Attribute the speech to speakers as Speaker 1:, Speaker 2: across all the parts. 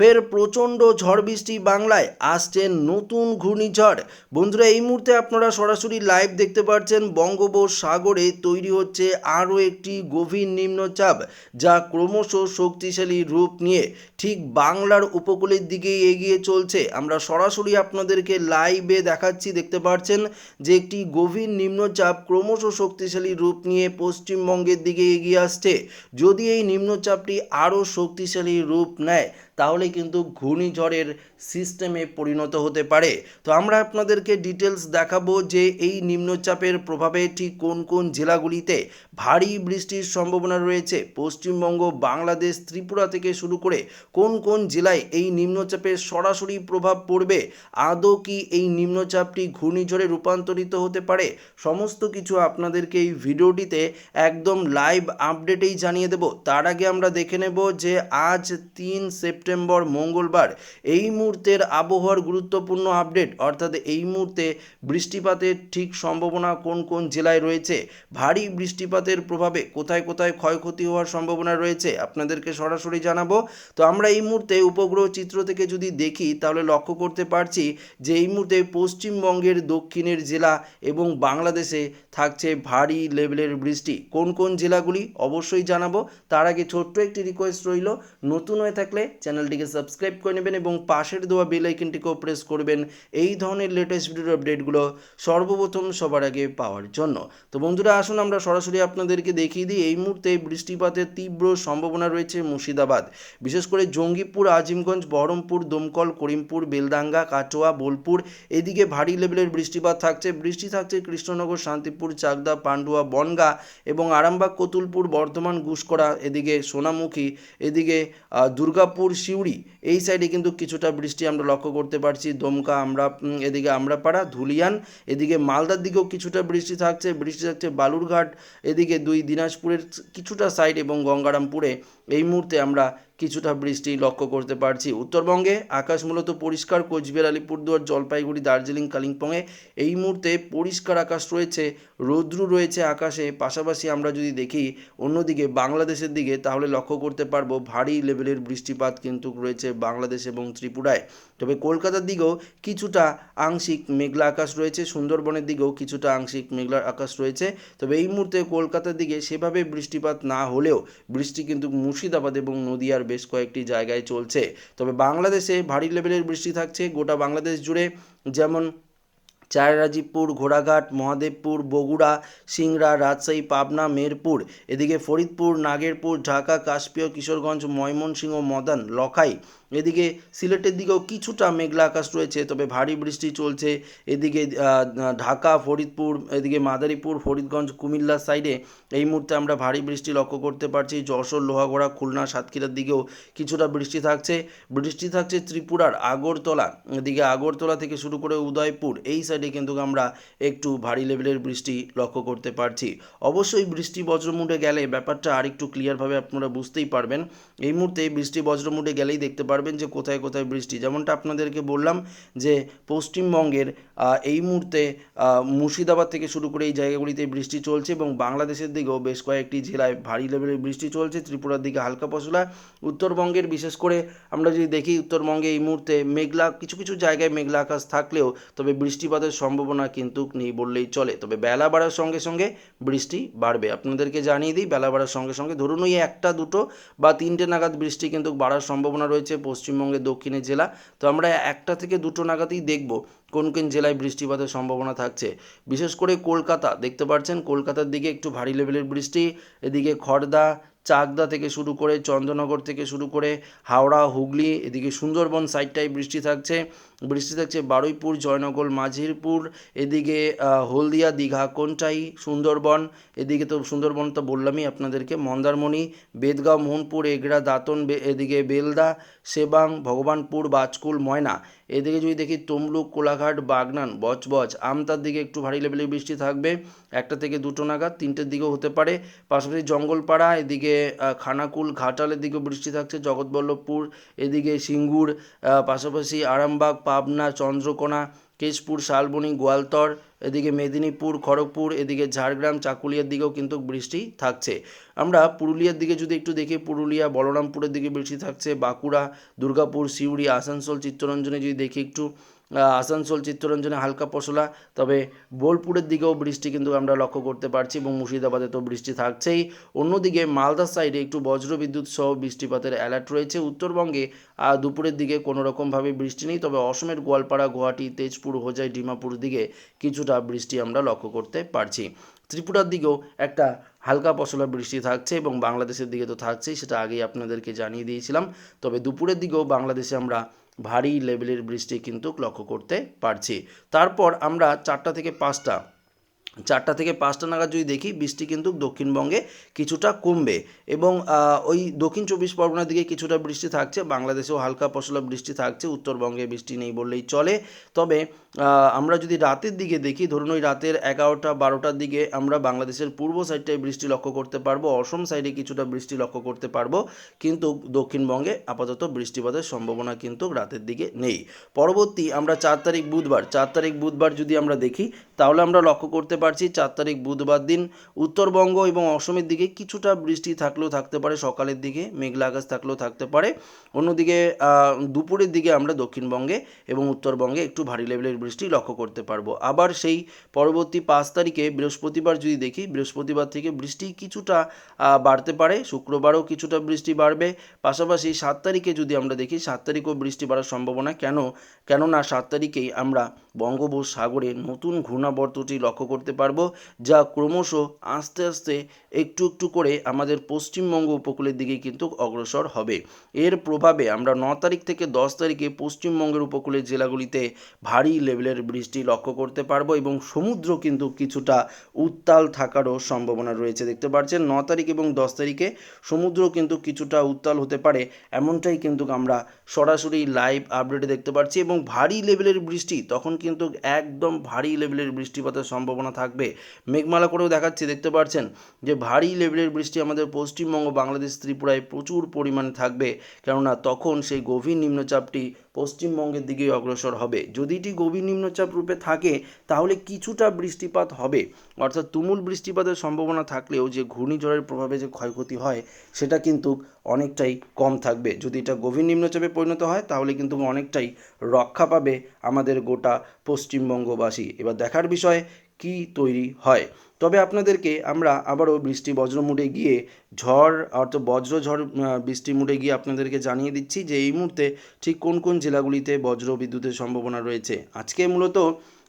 Speaker 1: ফের প্রচণ্ড ঝড় বৃষ্টি বাংলায় আসছে নতুন ঘূর্ণিঝড়। বন্ধুরা, এই মুহূর্তে আপনারা সরাসরি লাইভ দেখতে পাচ্ছেন বঙ্গোপসাগরে তৈরি হচ্ছে আরও একটি গভীর নিম্নচাপ, যা ক্রমশ শক্তিশালী রূপ নিয়ে ঠিক বাংলার উপকূলের দিকেই এগিয়ে চলছে। আমরা সরাসরি আপনাদেরকে লাইভে দেখাচ্ছি, দেখতে পাচ্ছেন যে একটি গভীর নিম্নচাপ ক্রমশ শক্তিশালী রূপ নিয়ে পশ্চিমবঙ্গের দিকে এগিয়ে আসছে। যদি এই নিম্নচাপটি আরও শক্তিশালী রূপ নেয়, তাহলে কিন্তু ঘূর্ণিঝড়ের সিস্টেমে পরিণত হতে পারে। তো আমরা আপনাদেরকে ডিটেলস দেখাবো যে এই নিম্নচাপের প্রভাবে ঠিক কোন কোন জেলাগুলিতে ভারী বৃষ্টির সম্ভাবনা রয়েছে। পশ্চিমবঙ্গ, বাংলাদেশ, ত্রিপুরা থেকে শুরু করে কোন কোন জেলায় এই নিম্নচাপের সরাসরি প্রভাব পড়বে? আদৌ কি এই নিম্নচাপটি ঘূর্ণিঝড়ে রূপান্তরিত হতে পারে? সমস্ত কিছু আপনাদেরকে এই ভিডিওটিতে একদম লাইভ আপডেটেই জানিয়ে দেব। তার আগে আমরা দেখে নেব যে আজ তিন সেপ্টেম্বর মঙ্গলবার এই মুহূর্তের আবহাওয়ার গুরুত্বপূর্ণ আপডেট, অর্থাৎ এই মুহূর্তে বৃষ্টিপাতের ঠিক সম্ভাবনা কোন কোন জেলায় রয়েছে? ভারী বৃষ্টিপাতের প্রভাবে কোথায় কোথায় ক্ষয়ক্ষতি হওয়ার সম্ভাবনা রয়েছে আপনাদেরকে সরাসরি জানাব। তো আমরা এই মুহূর্তে উপগ্রহ চিত্র থেকে যদি দেখি, তাহলে লক্ষ্য করতে পারছি যে এই মুহূর্তে পশ্চিমবঙ্গের দক্ষিণের জেলা এবং বাংলাদেশে থাকছে ভারী লেভেলের বৃষ্টি। কোন কোন জেলাগুলি অবশ্যই জানাব। তার আগে ছোট্ট একটি রিকোয়েস্ট রইল, নতুন হয়ে থাকলে চ্যানেলটিকে সাবস্ক্রাইব করে নেবেন এবং পাশের দেওয়া বেল আইকনটিকেও প্রেস করবেন। এই ধরনের লেটেস্ট ভিডিওর আপডেটগুলো সর্বপ্রথম সবার আগে পাওয়ার জন্য। তো বন্ধুরা, আসুন আমরা সরাসরি আপনাদেরকে দেখিয়ে দিই, এই মুহূর্তে বৃষ্টিপাতের তীব্র সম্ভাবনা রয়েছে মুর্শিদাবাদ। বিশেষ করে জঙ্গিপুর, আজিমগঞ্জ, বহরমপুর, দমকল, করিমপুর বেলদাঙ্গা কাটোয়া, বোলপুর, এদিকে ভারী লেভেলের বৃষ্টিপাত থাকছে। বৃষ্টি থাকছে কৃষ্ণনগর, শান্তিপুর, চাকদা, পান্ডুয়া, বনগা এবং আরামবাগ, কতুলপুর, বর্ধমান গুসকরা এদিকে সোনামুখী, এদিকে দুর্গাপুর, সিউড়ি এই সাইডে কিন্তু কিছুটা বৃষ্টি আমরা লক্ষ্য করতে পারছি। দমকা আমরা এদিকে আমরাপাড়া, ধুলিয়ান, এদিকে মালদার দিকেও কিছুটা বৃষ্টি থাকছে। বৃষ্টি থাকছে বালুরঘাট, এদিকে দুই দিনাজপুরের কিছুটা সাইড এবং গঙ্গারামপুরে। এই মুহূর্তে আমরা কিছুটা বৃষ্টি লক্ষ্য করতে পারছি। উত্তরবঙ্গে আকাশ মূলত পরিষ্কার। কোচবিহার, আলিপুরদুয়ার, জলপাইগুড়ি, দার্জিলিং, কালিম্পংয়ে এই মুহূর্তে পরিষ্কার আকাশ রয়েছে, রৌদ্রু রয়েছে আকাশে। পাশাপাশি আমরা যদি দেখি অন্যদিকে বাংলাদেশের দিকে, তাহলে লক্ষ্য করতে পারব ভারী লেভেলের বৃষ্টিপাত কিন্তু রয়েছে বাংলাদেশ এবং ত্রিপুরায়। তবে কলকাতার দিকেও কিছুটা আংশিক মেঘলা আকাশ রয়েছে, সুন্দরবনের দিকেও কিছুটা আংশিক মেঘলা আকাশ রয়েছে। তবে এই মুহূর্তে কলকাতার দিকে সেভাবে বৃষ্টিপাত না হলেও বৃষ্টি কিন্তু মুর্শিদাবাদ এবং নদিয়ার বেশ কয়েকটি জায়গায় চলছে। তবে বাংলাদেশে ভারী লেভেলের বৃষ্টি থাকছে। গোটা বাংলাদেশ জুড়ে যেমন চায়রাজীবপুর ঘোড়াঘাট, মহাদেবপুর, বগুড়া, সিংড়া, রাজশাহী, পাবনা, মেরপুর, এদিকে ফরিদপুর, নাগেরপুর, ঢাকা কাশপিয় কিশোরগঞ্জ, ময়মনসিংহ, মদন, লখাই এদিকে সিলেটের দিকেও কিছুটা মেঘলা আকাশ রয়েছে, তবে ভারী বৃষ্টি চলছে। এদিকে ঢাকা, ফরিদপুর, এদিকে মাদারীপুর, ফরিদগঞ্জ, কুমিল্লা সাইডে এই মুহূর্তে আমরা ভারী বৃষ্টি লক্ষ্য করতে পারছি। যশোর, লোহাগড়া, খুলনা, সাতক্ষীরার দিকেও কিছুটা বৃষ্টি থাকছে। বৃষ্টি থাকছে ত্রিপুরার আগরতলা। এদিকে আগরতলা থেকে শুরু করে উদয়পুর, এই সাইডে কিন্তু আমরা একটু ভারী লেভেলের বৃষ্টি লক্ষ্য করতে পারছি। অবশ্যই বৃষ্টি বজ্রমুডে গেলে ব্যাপারটা আরেকটু ক্লিয়ারভাবে আপনারা বুঝতেই পারবেন। এই মুহূর্তে বৃষ্টি বজ্রমুডে গেলেই দেখতে পারবেন যে কোথায় কোথায় বৃষ্টি। যেমনটা আপনাদেরকে বললাম যে পশ্চিমবঙ্গের এই মুহূর্তে মুর্শিদাবাদ থেকে শুরু করে এই জায়গাগুলিতে বৃষ্টি চলছে এবং বাংলাদেশের দিকেও বেশ কয়েকটি জেলায় ভারী লেভেলের বৃষ্টি চলছে, ত্রিপুরার দিকে হালকা পশলা। উত্তরবঙ্গের বিশেষ করে আমরা যদি দেখি, উত্তরবঙ্গে এই মুহূর্তে মেঘলা, কিছু কিছু জায়গায় মেঘলা আকাশ থাকলেও তবে বৃষ্টিপাতের সম্ভাবনা কিন্তু নেই বললেই চলে। তবে বেলা বাড়ার সঙ্গে সঙ্গে বৃষ্টি বাড়বে। আপনাদেরকে জানিয়ে দিই, বেলা বাড়ার সঙ্গে সঙ্গে ধরুন ওই একটা, দুটো বা তিনটে নাগাদ বৃষ্টি কিন্তু বাড়ার সম্ভাবনা রয়েছে পশ্চিমবঙ্গের দক্ষিণের জেলা। তো আমরা একটা থেকে দুটো নাগাদই দেখব কোন কোন জেলায় বৃষ্টিপাতের সম্ভাবনা থাকছে। বিশেষ করে কলকাতা, দেখতে পাচ্ছেন কলকাতার দিকে একটু ভারী লেভেলের বৃষ্টি, এদিকে খড়দা চাকদা থেকে শুরু করে চন্দ্রনগর থেকে শুরু করে হাওড়া, হুগলি, এদিকে সুন্দরবন সাইডটায় বৃষ্টি থাকছে। বৃষ্টি থাকছে বারুইপুর, জয়নগর, মাঝিরপুর, এদিকে হলদিয়া, দীঘা, কোনটাই, সুন্দরবন, এদিকে তো সুন্দরবন তো বললামই আপনাদেরকে, মন্দারমণি, বেদগাঁও, মোহনপুর, এগড়া, দাঁতন এদিকে বেলদা, সেবাং, ভগবানপুর, বাজকুল, ময়না। এদিকে যদি দেখি তমলুক, কোলাঘাট, বাগনান বজবজ আমতার দিকে একটু ভারী লেভেলের বৃষ্টি থাকবে, একটা থেকে দুটো নাগাদ, তিনটের দিকেও হতে পারে। পাশাপাশি জঙ্গলপাড়া, এদিকে খানাকুল, ঘাটালের দিকেও বৃষ্টি থাকছে, জগৎবল্লভপুর, এদিকে সিঙ্গুর পাশাপাশি আরামবাগ পাবনা চন্দ্রকোনা কেশপুর শালবনি গোয়ালতর এদিকে মেদিনীপুর, খড়গপুর, এদিকে ঝাড়গ্রাম, চাকুলিয়ার দিকেও কিন্তু বৃষ্টি থাকছে। আমরা পুরুলিয়ার দিকে যদি একটু দেখি, পুরুলিয়া, বলরামপুরের দিকে বৃষ্টি থাকছে, বাঁকুড়া, দুর্গাপুর, সিউড়ি, আসানসোল, চিত্তরঞ্জনে যদি দেখি একটু আসানসোল, চিত্তরঞ্জনে হালকা পশলা, তবে বোলপুরের দিকেও বৃষ্টি কিন্তু আমরা লক্ষ্য করতে পারছি এবং মুর্শিদাবাদে তো বৃষ্টি থাকছেই। অন্যদিকে মালদার সাইডে একটু বজ্রবিদ্যুৎ সহ বৃষ্টিপাতের অ্যালার্ট রয়েছে। উত্তরবঙ্গে দুপুরের দিকে কোনো রকমভাবে বৃষ্টি নেই, তবে অসমের গোয়ালপাড়া, গুয়াহাটি, তেজপুর, হোজাই, ডিমাপুর দিকে কিছুটা বৃষ্টি আমরা লক্ষ্য করতে পারছি। ত্রিপুরার দিকেও একটা হালকা পশলা বৃষ্টি থাকছে এবং বাংলাদেশের দিকে তো থাকছেই, সেটা আগেই আপনাদেরকে জানিয়ে দিয়েছিলাম। তবে দুপুরের দিকেও বাংলাদেশে আমরা ভারী লেভেলের বৃষ্টি কিন্তু লক্ষ্য করতে পারছি। তারপর আমরা চারটা থেকে পাঁচটা চারটা থেকে পাঁচটা নাগাদ যদি দেখি, বৃষ্টি কিন্তু দক্ষিণবঙ্গে কিছুটা কমবে এবং ওই দক্ষিণ চব্বিশ পরগনার দিকে কিছুটা বৃষ্টি থাকছে, বাংলাদেশেও হালকা পশলা বৃষ্টি থাকছে, উত্তরবঙ্গে বৃষ্টি নেই বললেই চলে। তবে আমরা যদি রাতের দিকে দেখি, ধরুন ওই রাতের এগারোটা, বারোটার দিকে আমরা বাংলাদেশের পূর্ব সাইডটায় বৃষ্টি লক্ষ্য করতে পারব, অসম সাইডে কিছুটা বৃষ্টি লক্ষ্য করতে পারব, কিন্তু দক্ষিণবঙ্গে আপাতত বৃষ্টিপাতের সম্ভাবনা কিন্তু রাতের দিকে নেই। পরবর্তী আমরা চার তারিখ বুধবার, চার তারিখ বুধবার যদি আমরা দেখি তাহলে আমরা লক্ষ্য করতে পারছি চার তারিখ বুধবার দিন উত্তরবঙ্গ এবং অসমের দিকে কিছুটা বৃষ্টি থাকলেও থাকতে পারে, সকালের দিকে মেঘলা আকাশ থাকলেও থাকতে পারে। অন্যদিকে দুপুরের দিকে আমরা দক্ষিণবঙ্গে এবং উত্তরবঙ্গে একটু ভারী লেভেলের বৃষ্টি লক্ষ্য করতে পারব। আবার সেই পরবর্তী পাঁচ তারিখে বৃহস্পতিবার যদি দেখি, বৃহস্পতিবার থেকে বৃষ্টি কিছুটা বাড়তে পারে, শুক্রবারও কিছুটা বৃষ্টি বাড়বে। পাশাপাশি সাত তারিখে যদি আমরা দেখি, সাত তারিখেও বৃষ্টি বাড়ার সম্ভাবনা কেন? কেননা সাত তারিখেই আমরা বঙ্গোপসাগরে নতুন ঘূর্ণাবর্তটি লক্ষ্য করতে পারব, যা ক্রমশ আস্তে আস্তে একটু একটু করে আমাদের পশ্চিমবঙ্গ উপকূলের দিকে কিন্তু অগ্রসর হবে। এর প্রভাবে আমরা ন তারিখ থেকে দশ তারিখে পশ্চিমবঙ্গের উপকূলের জেলাগুলিতে ভারী লেভেলের বৃষ্টি লক্ষ্য করতে পারব এবং সমুদ্র কিন্তু কিছুটা উত্তাল থাকারও সম্ভাবনা রয়েছে। দেখতে পাচ্ছেন, ন তারিখ এবং দশ তারিখে সমুদ্র কিন্তু কিছুটা উত্তাল হতে পারে, এমনটাই কিন্তু আমরা সরাসরি লাইভ আপডেটে দেখতে পাচ্ছি এবং ভারী লেভেলের বৃষ্টি তখন কিন্তু একদম ভারী লেভেলের বৃষ্টিপাতের সম্ভাবনা থাকবে। মেঘমালা করেও দেখাচ্ছি, দেখতে পাচ্ছেন যে ভারী লেভেলের বৃষ্টি আমাদের পশ্চিমবঙ্গ, বাংলাদেশ, ত্রিপুরায় প্রচুর পরিমাণে থাকবে। কেননা তখন সেই গভীর নিম্নচাপটি পশ্চিমবঙ্গের দিকে অগ্রসর হবে। যদি এটি গভীর নিম্নচাপ রূপে থাকে, তাহলে কিছুটা বৃষ্টিপাত হবে। অর্থাৎ তুমুল বৃষ্টিপাতের সম্ভাবনা থাকলেও যে ঘূর্ণিঝড়ের প্রভাবে যে ক্ষয়ক্ষতি হয়, সেটা কিন্তু অনেকটাই কম থাকবে। যদি এটা গভীর নিম্নচাপে পরিণত হয়, তাহলে কিন্তু অনেকটাই রক্ষা পাবে আমাদের গোটা পশ্চিমবঙ্গবাসী। এবার দেখার বিষয় কি তৈরি হয়? তবে আপনাদেরকে আমরা আবারও বৃষ্টি বজ্র মুডে গিয়ে ঝড় অর্থাৎ বজ্র ঝড় বৃষ্টি মুডে গিয়ে আপনাদেরকে জানিয়ে দিচ্ছি যে এই মুহূর্তে ঠিক কোন কোন জেলাগুলিতে বজ্র বিদ্যুতের সম্ভাবনা রয়েছে। আজকে মূলত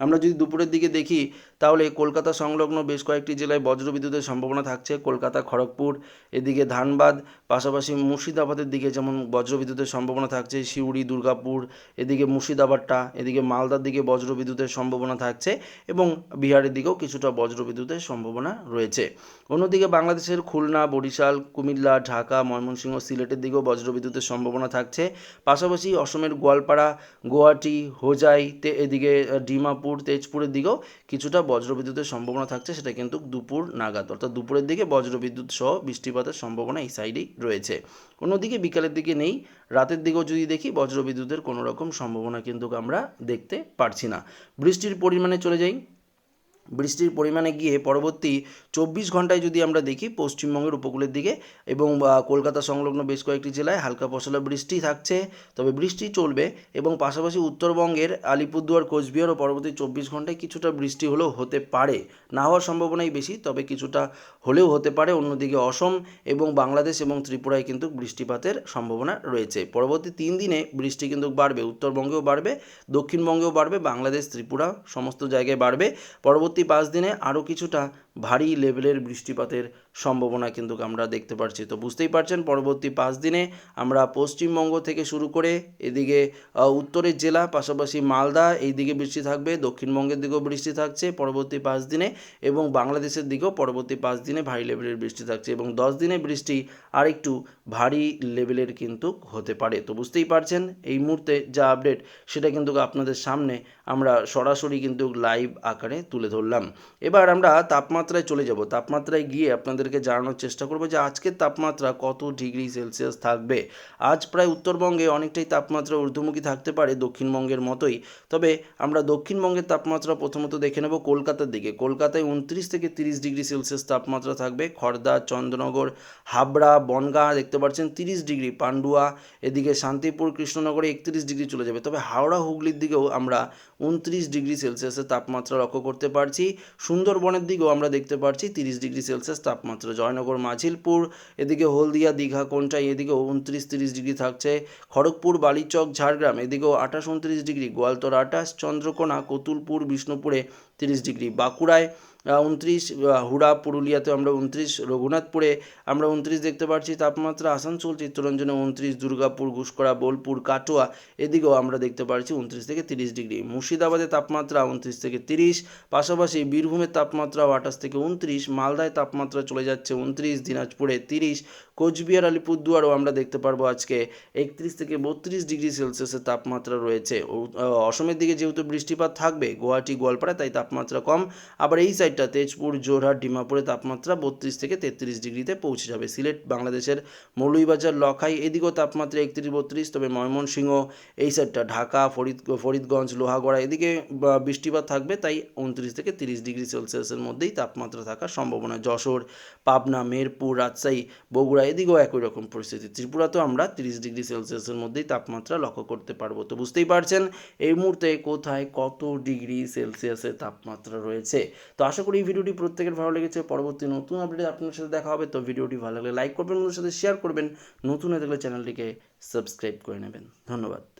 Speaker 1: আমরা যদি দুপুরের দিকে দেখি তাহলে কলকাতা সংলগ্ন বেশ কয়েকটি জেলায় বজ্র বিদ্যুতের সম্ভাবনা থাকছে। কলকাতা খড়গপুর এদিকে ধানবাদ পাশাপাশি মুর্শিদাবাদের দিকে যেমন বজ্র বিদ্যুতের সম্ভাবনা থাকছে সিউড়ি দুর্গাপুর এদিকে মুর্শিদাবাদটা এদিকে মালদার দিকে বজ্র বিদ্যুতের সম্ভাবনা থাকছে এবং বিহারের দিকেও কিছুটা বজ্র বিদ্যুতের সম্ভাবনা রয়েছে। অন্যদিকে বাংলাদেশের খুলনা বরিশাল কুমিল্লা ঢাকা ময়মনসিংহ সিলেটের দিকেও বজ্র বিদ্যুতের সম্ভাবনা থাকছে। পাশাপাশি অসমের গোয়ালপাড়া গুয়াহাটি হোজাইতে এদিকে আহ, ডিমাপুর তেজপুরের দিকেও কিছুটা বজ্রবিদ্যুতের সম্ভাবনা থাকছে, সেটা কিন্তু দুপুর নাগাদ। অর্থাৎ দুপুরের দিকে বজ্রবিদ্যুৎ সহ বৃষ্টিপাতের সম্ভাবনা এই সাইডেই রয়েছে। অন্যদিকে বিকালের দিকে নেই, রাতের দিকেও যদি দেখি বজ্রবিদ্যুতের কোনো রকম সম্ভাবনা কিন্তু আমরা দেখতে পারছি না। বৃষ্টির পরিমাণে চলে যাই বৃষ্টির পরিমাণে গিয়ে পরবর্তী চব্বিশ ঘন্টায় যদি আমরা দেখি, পশ্চিমবঙ্গের উপকূলের দিকে এবং কলকাতা সংলগ্ন বেশ কয়েকটি জেলায় হালকা পশলা বৃষ্টি থাকছে। তবে বৃষ্টি চলবে এবং পাশাপাশি উত্তরবঙ্গের আলিপুরদুয়ার, কোচবিহার ও পরবর্তী চব্বিশ ঘন্টায় কিছুটা বৃষ্টি হলেও হতে পারে। না হওয়ার সম্ভাবনাই বেশি, তবে কিছুটা হলেও হতে পারে। অন্যদিকে অসম এবং বাংলাদেশ এবং ত্রিপুরায় কিন্তু বৃষ্টিপাতের সম্ভাবনা রয়েছে। পরবর্তী তিন দিনে বৃষ্টি কিন্তু বাড়বে, উত্তরবঙ্গেও বাড়বে, দক্ষিণবঙ্গেও বাড়বে, বাংলাদেশ, ত্রিপুরা সমস্ত জায়গায় বাড়বে। পরবর্তী পাঁচ দিনে আরও কিছুটা ভারী লেভেলের বৃষ্টিপাতের সম্ভাবনা কিন্তু আমরা দেখতে পাচ্ছি তো বুঝতেই পারছেন, পরবর্তী পাঁচ দিনে আমরা পশ্চিমবঙ্গ থেকে শুরু করে এদিকে উত্তরের জেলা, পাশাপাশি মালদা এই দিকে বৃষ্টি থাকবে, দক্ষিণবঙ্গের দিকেও বৃষ্টি থাকছে পরবর্তী পাঁচ দিনে এবং বাংলাদেশের দিকেও পরবর্তী পাঁচ দিনে ভারী লেভেলের বৃষ্টি থাকছে এবং দশ দিনে বৃষ্টি আরেকটু ভারী লেভেলের কিন্তু হতে পারে। তো বুঝতেই পারছেন, এই মুহূর্তে যা আপডেট সেটা কিন্তু আপনাদের সামনে আমরা সরাসরি কিন্তু লাইভ আকারে তুলে ধরলাম। এবার আমরা তাপমাত্রা তাপমাত্রায় চলে যাব। তাপমাত্রায় গিয়ে আপনাদেরকে জানানোর চেষ্টা করব যে আজকের তাপমাত্রা কত ডিগ্রি সেলসিয়াস থাকবে। আজ প্রায় উত্তরবঙ্গে অনেকটাই তাপমাত্রা ঊর্ধ্বমুখী থাকতে পারে দক্ষিণবঙ্গের মতোই। তবে আমরা দক্ষিণবঙ্গের তাপমাত্রা প্রথমত দেখে নেব কলকাতার দিকে। কলকাতায় উনত্রিশ থেকে তিরিশ ডিগ্রি সেলসিয়াস তাপমাত্রা থাকবে। খড়দা চন্দ্রনগর, হাবড়া, বনগাঁ দেখতে পাচ্ছেন তিরিশ ডিগ্রি। পান্ডুয়া, এদিকে শান্তিপুর, কৃষ্ণনগরে একত্রিশ ডিগ্রি চলে যাবে। তবে হাওড়া, হুগলির দিকেও আমরা উনত্রিশ ডিগ্রি সেলসিয়াসের তাপমাত্রা লক্ষ্য করতে পারছি। সুন্দরবনের দিকেও আমরা দেখতে পাচ্ছি তিরিশ ডিগ্রি সেলসিয়াস তাপমাত্রা। জয়নগর, মাঝিলপুর, এদিকে হলদিয়া, দীঘা, কোনটাই, এদিকে উনত্রিশ তিরিশ ডিগ্রি থাকছে। খড়গপুর, বালিচক, ঝাড়গ্রাম, এদিকেও আঠাশ উনত্রিশ ডিগ্রি। গোয়ালতর আঠাশ চন্দ্রকোনা, কতুলপুর, বিষ্ণুপুরে তিরিশ ডিগ্রি। বাঁকুড়ায় উনত্রিশ হুড়া, পুরুলিয়াতে আমরা উনত্রিশ, রঘুনাথপুরে আমরা উনত্রিশ দেখতে পাচ্ছি তাপমাত্রা আসানসোল, চিত্তরঞ্জনে উনত্রিশ, দুর্গাপুর ঘুষকরা বোলপুর, কাটোয়া এদিকেও আমরা দেখতে পাচ্ছি উনত্রিশ থেকে তিরিশ ডিগ্রি। মুর্শিদাবাদে তাপমাত্রা উনত্রিশ থেকে তিরিশ, পাশাপাশি বীরভূমের তাপমাত্রাও আঠাশ থেকে উনত্রিশ, মালদায় তাপমাত্রা চলে যাচ্ছে উনত্রিশ, দিনাজপুরে তিরিশ, কোচবিহার, আলিপুরদুয়ারও আমরা দেখতে পারব আজকে একত্রিশ থেকে বত্রিশ ডিগ্রি সেলসিয়াসের তাপমাত্রা রয়েছে। অসমের দিকে যেহেতু বৃষ্টিপাত থাকবে, গুয়াহাটি গোয়ালপাড়া তাই তাপমাত্রা কম। আবার এই সাইডটা তেজপুর, জোরহাট, ডিমাপুরে তাপমাত্রা বত্রিশ থেকে তেত্রিশ ডিগ্রিতে পৌঁছে যাবে। সিলেট বাংলাদেশের মৌলভীবাজার, লখাই, এদিকেও তাপমাত্রা একত্রিশ, বত্রিশ। তবে ময়মনসিংহ, এই সাইডটা ঢাকা, ফরিদ, ফরিদগঞ্জ, লোহাগড়া, এদিকে বৃষ্টিপাত থাকবে, তাই উনত্রিশ থেকে তিরিশ ডিগ্রি সেলসিয়াসের মধ্যেই তাপমাত্রা থাকার সম্ভাবনা। যশোর, পাবনা, মেরপুর, রাজশাহী, বগুড়া, এদিকেও একই রকম পরিস্থিতি। ত্রিপুরাতেও আমরা তিরিশ ডিগ্রি সেলসিয়াসের মধ্যেই তাপমাত্রা লক্ষ্য করতে পারব। তো বুঝতেই পারছেন, এই মুহূর্তে কোথায় কত ডিগ্রি সেলসিয়াসের তাপমাত্রা রয়েছে? তো আশা করি ভিডিওটি। প্রত্যেকের ভালো লেগেছে। পরবর্তী নতুন আপডেট আপনার সাথে দেখা হবে। তো ভিডিওটি ভালো লাগলে লাইক করবেন ওদের সাথে শেয়ার করবেন। নতুন হয়ে থাকলে চ্যানেলটিকে সাবস্ক্রাইব করে নেবেন। ধন্যবাদ।